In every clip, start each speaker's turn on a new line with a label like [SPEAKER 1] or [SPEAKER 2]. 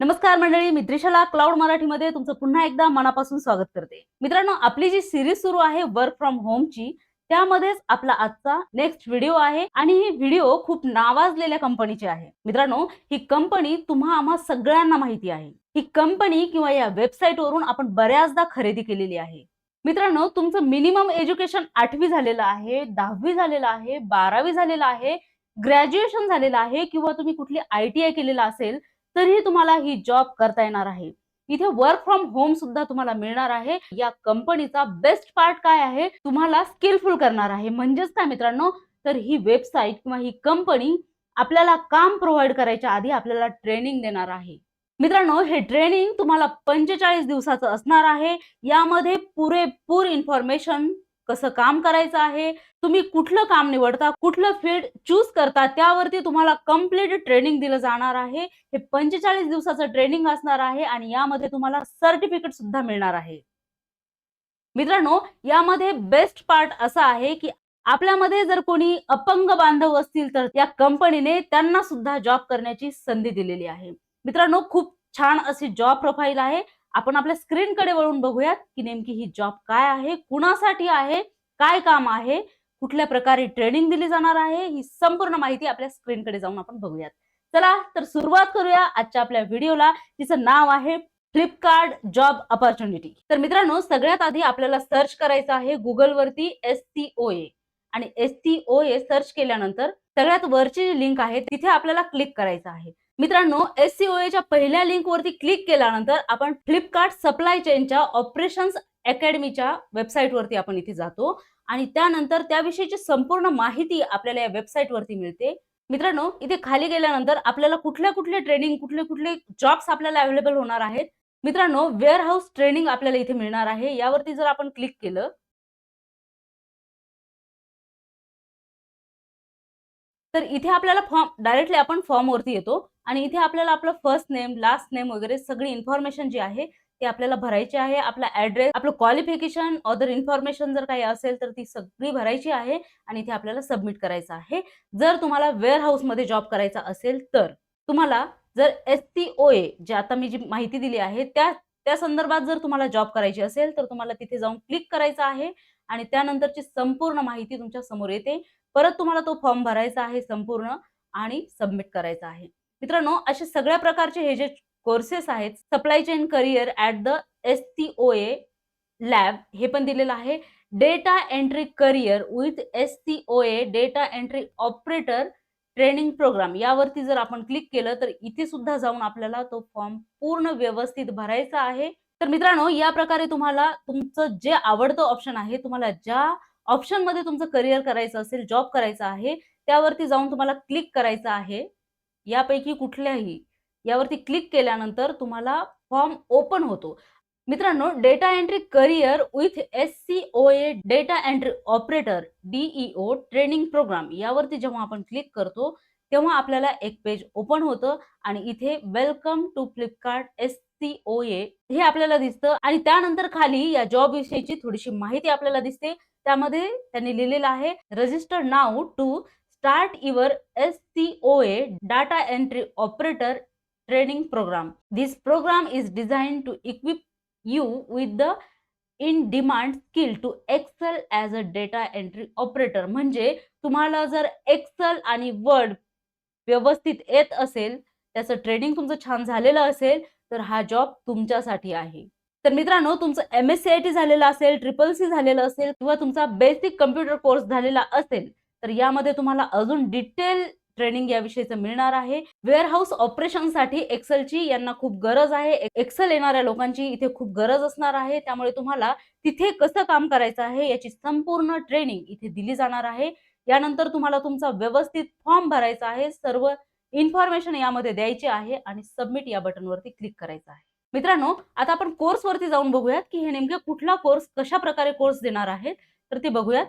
[SPEAKER 1] नमस्कार मंडळी मी त्रिशला क्लाउड मराठीमध्ये तुमचं पुन्हा एकदा मनापासून स्वागत करते. मित्रांनो आपली जी सिरीज सुरू आहे वर्क फ्रॉम होमची त्यामध्येच आपला आजचा नेक्स्ट व्हिडिओ आहे आणि ही व्हिडिओ खूप नावाजलेल्या कंपनीची आहे. मित्रांनो ही कंपनी तुम्हा आम्हा सगळ्यांना माहिती आहे. ही कंपनी किंवा या वेबसाईट वरून आपण बऱ्याचदा खरेदी केलेली आहे. मित्रांनो तुमचं मिनिमम एज्युकेशन आठवी झालेलं आहे दहावी झालेलं आहे बारावी झालेलं आहे ग्रॅज्युएशन झालेलं आहे किंवा तुम्ही कुठली आय टी आय केलेलं असेल तरीही तुम्हाला ही जॉब करता येणार आहे. इथे वर्क फ्रॉम होम सुद्धा तुम्हाला मिळणार आहे. या कंपनीचा बेस्ट पार्ट काय आहे? तुम्हाला स्किलफुल करणार आहे. म्हणजेच काय मित्रांनो? तर ही वेबसाईट किंवा ही कंपनी आपल्याला काम प्रोव्हाइड करायच्या आधी आपल्याला ट्रेनिंग देणार आहे. मित्रांनो हे ट्रेनिंग तुम्हाला पंचेचाळीस दिवसाचं असणार आहे. यामध्ये पुरेपूर इन्फॉर्मेशन कसं काम करायचं आहे तुम्ही कुठलं काम निवडता कुठलं फील्ड चूज करता त्यावरती तुम्हाला कंप्लीट ट्रेनिंग दिलं जाणार आहे. हे पंचेचाळीस दिवसाचं ट्रेनिंग असणार आहे आणि यामध्ये तुम्हाला सर्टिफिकेट सुद्धा मिळणार आहे. मित्रांनो यामध्ये बेस्ट पार्ट असा आहे की आपल्यामध्ये जर कोणी अपंग बांधव असतील तर या कंपनीने त्यांना सुद्धा जॉब करण्याची संधी दिलेली आहे. मित्रांनो खूप छान अशी जॉब प्रोफाईल आहे. आपण आपल्या स्क्रीनकडे वळून बघूयात की नेमकी ही जॉब काय आहे कुणासाठी आहे काय काम आहे कुठल्या प्रकारे ट्रेनिंग दिली जाणार आहे ही संपूर्ण माहिती आपल्या स्क्रीनकडे जाऊन आपण बघूयात. चला तर सुरुवात करूया आजच्या आपल्या व्हिडिओला तिचं नाव आहे फ्लिपकार्ट जॉब अपॉर्च्युनिटी तर मित्रांनो सगळ्यात आधी आपल्याला सर्च करायचं आहे गुगलवरती एस टी ओ ए आणि S T O A search केल्यानंतर सगळ्यात वरची जी लिंक आहे तिथे आपल्याला क्लिक करायचं आहे. मित्रांनो एस च्या पहिल्या लिंक वरती क्लिक केल्यानंतर आपण फ्लिपकार्ट सप्लाय चेनच्या ऑपरेशन्स अकॅडमीच्या वेबसाईट वरती आपण इथे जातो. आणि त्यानंतर त्याविषयीची संपूर्ण माहिती आपल्याला या वेबसाईट वरती मिळते. मित्रांनो इथे खाली गेल्यानंतर आपल्याला कुठल्या कुठले ट्रेनिंग कुठले कुठले जॉब्स आपल्याला अवेलेबल होणार आहेत? मित्रांनो वेअर हाऊस ट्रेनिंग आपल्याला इथे मिळणार आहे. यावरती जर आपण क्लिक केलं तर इथे आपल्याला फॉर्म डायरेक्टली आपण फॉर्म वरती येतो. आणि इथे आपल्याला आपलं फर्स्ट नेम लास्ट नेम वगैरे सगळी इन्फॉर्मेशन जी आहे ती आपल्याला भरायची आहे. आपला ऍड्रेस आपलं क्वालिफिकेशन अदर इन्फॉर्मेशन जर काही असेल तर ती सगळी भरायची आहे आणि इथे आपल्याला सबमिट करायचं आहे. जर तुम्हाला वेअर हाऊसमध्ये जॉब करायचा असेल तर तुम्हाला जर एस टी ओ ए जे आता मी जी माहिती दिली आहे त्या त्या संदर्भात जर तुम्हाला जॉब करायची असेल तर तुम्हाला तिथे जाऊन क्लिक करायचं आहे आणि त्यानंतरची संपूर्ण माहिती तुमच्यासमोर येते. परत तुम्हाला तो फॉर्म भरायचा आहे संपूर्ण आणि सबमिट करायचा आहे. मित्रांनो असे सगळ्या प्रकारचे हे जे कोर्सेस आहेत supply chain career at the S T O A lab हे पण दिलेलं आहे. Data entry career with S T O A data entry operator training program यावरती जर आपण क्लिक केलं तर इथे सुद्धा जाऊन आपल्याला तो फॉर्म पूर्ण व्यवस्थित भरायचा आहे. तर मित्रांनो या प्रकारे तुम्हाला तुमचं जे आवडतं ऑप्शन आहे तुम्हाला ज्या ऑप्शनमध्ये तुमचं करिअर करायचं असेल जॉब करायचा आहे त्यावरती जाऊन तुम्हाला क्लिक करायचं आहे. यापैकी कुठल्याही यावरती क्लिक केल्यानंतर तुम्हाला फॉर्म ओपन होतो. मित्रांनो data entry career with S C O A data entry operator DEO training program यावरती जेव्हा आपण क्लिक करतो तेव्हा आपल्याला एक पेज ओपन होतं आणि इथे welcome to Flipkart S C O A हे आपल्याला दिसतं. आणि त्यानंतर खाली या जॉब विषयीची थोडीशी माहिती आपल्याला दिसते. त्यामध्ये त्यांनी लिहिलेलं आहे register now to start your S C O A data entry operator training program. This program is designed to equip you with the in demand skill to excel as a data entry operator म्हणजे तुम्हाला जर Excel आणि word व्यवस्थित येत असेल त्याचं training तुमचं छान झालेलं असेल तर हा जॉब तुमच्यासाठी आहे तर मित्रांनो तुमचं M S C I T झालेलं असेल ट्रिपल सी झालेलं असेल किंवा तुमचा बेसिक कम्प्युटर कोर्स झालेला असेल तर यामध्ये तुम्हाला अजून डिटेल ट्रेनिंग याविषयीचं मिळणार आहे. वेअर हाऊस ऑपरेशनसाठी एक्सेलची यांना खूप गरज आहे. एक्सेल येणाऱ्या लोकांची इथे खूप गरज असणार आहे. त्यामुळे तुम्हाला तिथे कसं काम करायचं आहे याची संपूर्ण ट्रेनिंग इथे दिली जाणार आहे. यानंतर तुम्हाला तुमचा व्यवस्थित फॉर्म भरायचा आहे. सर्व इन्फॉर्मेशन यामध्ये द्यायची आहे आणि सबमिट या बटनवरती क्लिक करायचं आहे. मित्रांनो आता आपण कोर्सवरती जाऊन बघूयात की हे नेमके कुठला कोर्स कशा प्रकारे कोर्स देणार आहेत. तर ते बघूयात.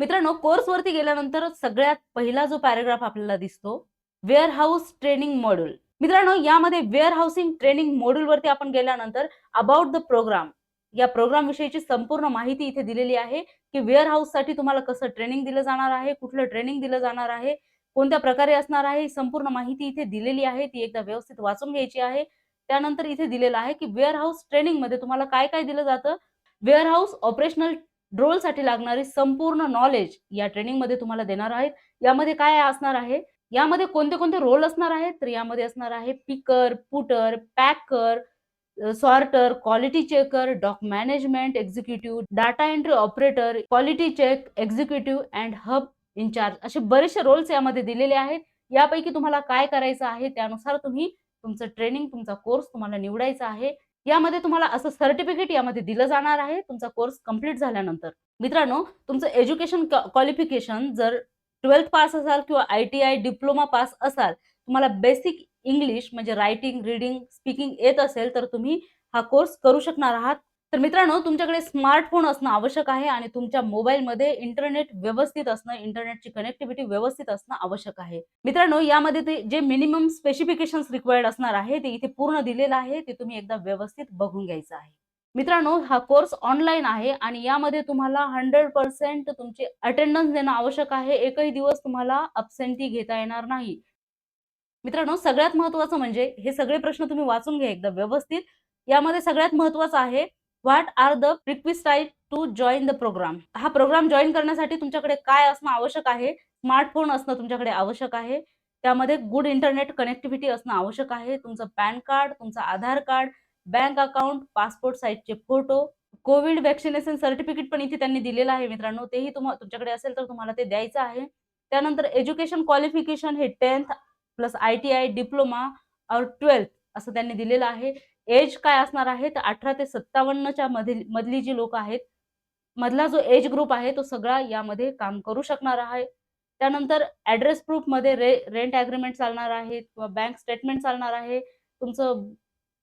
[SPEAKER 1] मित्रांनो कोर्स वरती गेल्यानंतर सगळ्यात पहिला जो पॅराग्राफ आपल्याला दिसतो वेअर हाऊस ट्रेनिंग मॉड्यूल. मित्रांनो यामध्ये वेअर हाऊसिंग ट्रेनिंग मॉड्यूल वरती आपण गेल्यानंतर अबाउट द प्रोग्राम या प्रोग्राम विषयीची संपूर्ण माहिती इथे दिलेली आहे की वेअर हाऊससाठी तुम्हाला कसं ट्रेनिंग दिलं जाणार आहे कुठलं ट्रेनिंग दिलं जाणार आहे कोणत्या प्रकारे असणार आहे संपूर्ण माहिती इथे दिलेली आहे ती एकदा व्यवस्थित वाचून घ्यायची आहे. त्यानंतर इथे दिलेलं आहे की वेअर हाऊस ट्रेनिंगमध्ये तुम्हाला काय काय दिलं जातं? वेअर हाऊस ऑपरेशनल साठी लागणारी संपूर्ण नॉलेज या ट्रेनिंगमध्ये तुम्हाला देणार आहेत. यामध्ये काय असणार आहे? यामध्ये कोणते कोणते रोल असणार आहेत? तर यामध्ये असणार आहे picker putter packer sorter quality checker dock management executive data entry operator quality check executive and hub incharge असे बरेचसे रोल्स यामध्ये दिलेले आहेत. यापैकी तुम्हाला काय करायचं आहे? त्यानुसार तुम्ही तुमचं ट्रेनिंग तुमचा कोर्स तुम्हाला निवडायचा आहे. यामध्ये तुम्हाला असं सर्टिफिकेट यामध्ये दिलं जाणार आहे. तुमचा कोर्स कंप्लीट झाल्यानंतर. मित्रांनो तुमचं एज्युकेशन क्वालिफिकेशन जर ट्वेल्थ पास असाल किंवा I T I diploma pass असाल तुम्हाला बेसिक इंग्लिश म्हणजे रायटिंग रीडिंग स्पीकिंग येत असेल तर तुम्ही हा कोर्स करू शकणार आहात. तर मित्रांनो तुमच्याकडे स्मार्टफोन असणं आवश्यक आहे आणि तुमच्या मोबाईलमध्ये इंटरनेट व्यवस्थित असणं इंटरनेटची कनेक्टिव्हिटी व्यवस्थित असणं आवश्यक आहे. मित्रांनो यामध्ये ते जे मिनिमम स्पेसिफिकेशन रिक्वायर्ड असणार आहे ते इथे पूर्ण दिलेलं आहे ते तुम्ही एकदा व्यवस्थित बघून घ्यायचं आहे. मित्रांनो हा कोर्स ऑनलाईन आहे आणि यामध्ये तुम्हाला हंड्रेड पर्सेंट तुमची अटेंडन्स देणं आवश्यक आहे. एकही दिवस तुम्हाला अपसेंटी घेता येणार नाही. मित्रांनो सगळ्यात महत्वाचं म्हणजे हे सगळे प्रश्न तुम्ही वाचून घ्या एकदा व्यवस्थित. यामध्ये सगळ्यात महत्वाचं आहे what are the requisite to join the program हा प्रोग्राम जॉईन करण्यासाठी तुमच्याकडे काय असणं आवश्यक आहे? स्मार्टफोन असणं तुमच्याकडे आवश्यक आहे. त्यामध्ये गुड इंटरनेट कनेक्टिव्हिटी असणं आवश्यक आहे. तुमचं पॅन कार्ड तुमचं Aadhaar card bank account passport साईजचे फोटो कोविड व्हॅक्सिनेशन सर्टिफिकेट पण इथे त्यांनी दिलेलं आहे मित्रांनो. तेही तुम्हा तुमच्याकडे असेल तर तुम्हाला ते द्यायचं आहे. त्यानंतर एज्युकेशन क्वालिफिकेशन हे tenth plus I T I diploma और ट्वेल्थ असं त्यांनी दिलेलं आहे. एज काय असणार आहे? तर अठरा ते सत्तावन्नच्या मधील मधली जी लोक आहेत मधला जो एज ग्रुप आहे तो सगळा यामध्ये काम करू शकणार आहे. त्यानंतर ऍड्रेस प्रूफमध्ये रे रेंट अग्रीमेंट चालणार आहे किंवा बँक स्टेटमेंट चालणार आहे तुमचं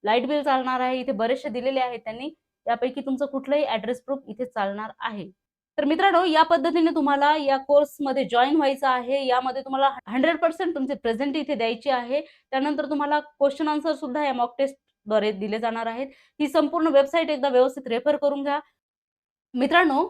[SPEAKER 1] लाइट बिल चालणार आहे इथे बरेचसे दिलेले आहेत त्यांनी. यापैकी तुमचं कुठलंही ऍड्रेस प्रूफ इथे चालणार आहे. तर मित्रांनो या पद्धतीने तुम्हाला या कोर्समध्ये जॉईन व्हायचं आहे. यामध्ये तुम्हाला हंड्रेड पर्सेंट तुमचे प्रेझेंट इथे द्यायची आहे. त्यानंतर तुम्हाला क्वेश्चन आन्सर सुद्धा या मॉक टेस्ट द्वारे दिले जाणार आहेत. ही संपूर्ण वेबसाईट एकदा व्यवस्थित रेफर करून घ्या. मित्रांनो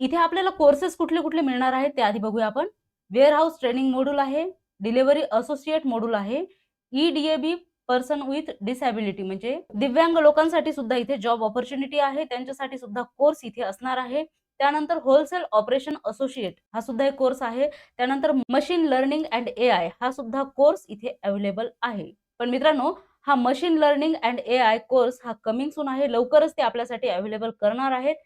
[SPEAKER 1] इथे आपल्याला कोर्सेस कुठले कुठले मिळणार आहेत ते आधी बघूया आपण. वेअर हाऊस ट्रेनिंग मॉड्यूल आहे डिलिव्हरी असोसिएट मॉड्यूल आहे E DAB person with disability म्हणजे दिव्यांग लोकांसाठी सुद्धा इथे जॉब ऑपॉर्च्युनिटी आहे त्यांच्यासाठी सुद्धा कोर्स इथे असणार आहे. त्यानंतर होलसेल ऑपरेशन असोसिएट हा सुद्धा एक कोर्स आहे. त्यानंतर machine learning and A I हा सुद्धा कोर्स इथे अवेलेबल आहे. पण मित्रांनो हा machine learning and A I course हा कमिंग सून आहे. लवकरच ते आपल्यासाठी अवेलेबल करणार आहेत.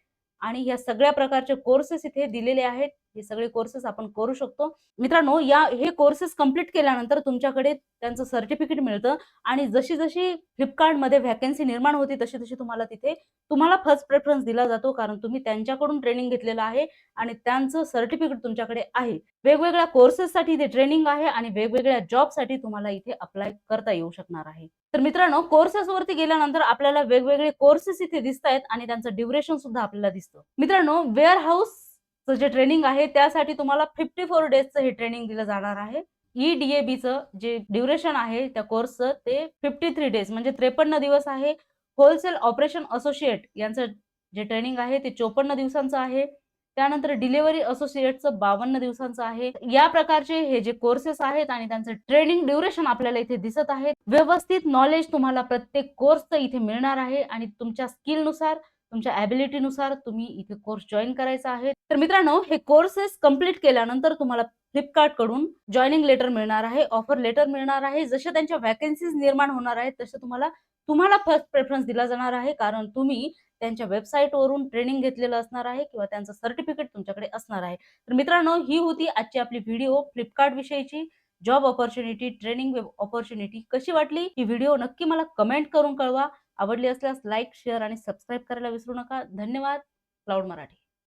[SPEAKER 1] आणि ह्या सगळ्या प्रकारचे कोर्सेस इथे दिलेले आहेत. हे सगळे कोर्सेस आपण करू शकतो. मित्रांनो या हे कोर्सेस कंप्लीट केल्यानंतर तुमच्याकडे त्यांचं सर्टिफिकेट मिळतं आणि जशी जशी फ्लिपकार्टमध्ये व्हॅकन्सी निर्माण होती तशी तशी तुम्हाला तिथे तुम्हाला फर्स्ट प्रेफरन्स दिला जातो कारण तुम्ही त्यांच्याकडून ट्रेनिंग घेतलेलं आहे आणि त्यांचं सर्टिफिकेट तुमच्याकडे आहे. वेगवेगळ्या कोर्सेससाठी इथे ट्रेनिंग आहे आणि वेगवेगळ्या जॉबसाठी तुम्हाला इथे अप्लाय करता येऊ शकणार आहे. तर मित्रांनो कोर्सेस वरती गेल्यानंतर आपल्याला वेगवेगळे कोर्सेस इथे दिसत आहेत आणि त्यांचं ड्युरेशन सुद्धा आपल्याला दिसतं. मित्रांनो वेअर हाऊस जे ट्रेनिंग आहे त्यासाठी तुम्हाला फिफ्टी फोर डेजचं हे ट्रेनिंग दिलं जाणार आहे. ई डीएबीचं जे ड्युरेशन आहे त्या कोर्सचं ते फिफ्टी थ्री डेज म्हणजे त्रेपन्न दिवस आहे. होलसेल ऑपरेशन असोसिएट यांचं जे ट्रेनिंग आहे ते चोपन्न दिवसांचं आहे. त्यानंतर डिलिव्हरी असोसिएटचं बावन्न दिवसांचं आहे. या प्रकारचे हे जे कोर्सेस आहेत आणि त्यांचं ट्रेनिंग ड्युरेशन आपल्याला इथे दिसत आहे. व्यवस्थित नॉलेज तुम्हाला प्रत्येक कोर्सचं इथे मिळणार आहे आणि तुमच्या स्किलनुसार तुमच्या ॲबिलिटीनुसार तुम्ही इथे कोर्स जॉईन करायचा आहे. तर मित्रांनो हे कोर्सेस कंप्लीट केल्यानंतर तुम्हाला फ्लिपकार्टकडून जॉईनिंग लेटर मिळणार आहे ऑफर लेटर मिळणार आहे. जसे त्यांच्या व्हॅकन्सीज निर्माण होणार आहेत तसे तुम्हाला तुम्हाला फर्स्ट प्रेफरन्स दिला जाणार आहे. कारण तुम्ही त्यांच्या वेबसाईटवरून ट्रेनिंग घेतलेलं असणार आहे किंवा त्यांचं सर्टिफिकेट तुमच्याकडे असणार आहे. तर मित्रांनो ही होती आजची आपली व्हिडिओ फ्लिपकार्ट विषयीची. जॉब ऑपॉर्च्युनिटी ट्रेनिंग ऑपॉर्च्युनिटी कशी वाटली? ही व्हिडिओ नक्की मला कमेंट करून कळवा. आवडली असल्यास लाईक शेअर आणि सबस्क्राईब करायला विसरू नका. धन्यवाद. क्लाउड मराठी.